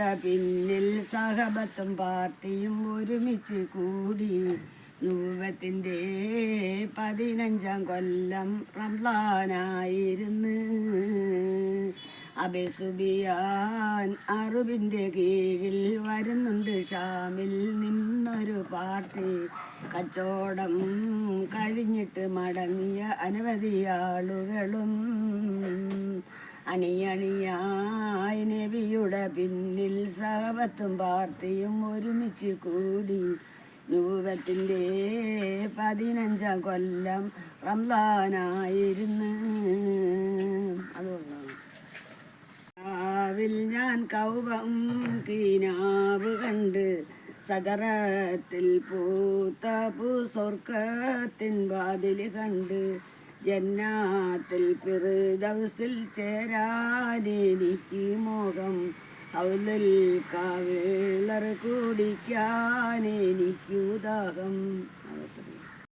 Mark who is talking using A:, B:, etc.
A: പിന്നിൽ സഹബത്തും പാർട്ടിയും ഒരുമിച്ച് കൂടി. നൂവത്തിന്റെ പതിനഞ്ചാം കൊല്ലം റംലാനായിരുന്നു അബിസുബിയാൻ അറുബിന്റെ കീഴിൽ വരുന്നുണ്ട്. ഷാമിൽ നിന്നൊരു പാർട്ടി കച്ചോടം കഴിഞ്ഞിട്ട് മടങ്ങിയ അനവധി ആളുകളും അണിയണിയായി നബിയുടെ പിന്നിൽ സഹബത്തും പാർട്ടിയും ഒരുമിച്ച് കൂടി. രൂപത്തിന്റെ പതിനഞ്ചാം കൊല്ലം റംലാനായിരുന്നു അതുകൊണ്ടാണ് ഞാൻ കൗപം കീനാവ് കണ്ട് സദറത്തിൽ പൂത്ത പൂ സ്വർഗത്തിൻ വാതിൽ കണ്ട് ജന്നാത്തിൽ പിറുദൗസിൽ ചേരാനെനിക്ക് മോഹം. അവതിൽ കാവേളർ കുടിക്കാൻ എനിക്കു ദാഹം.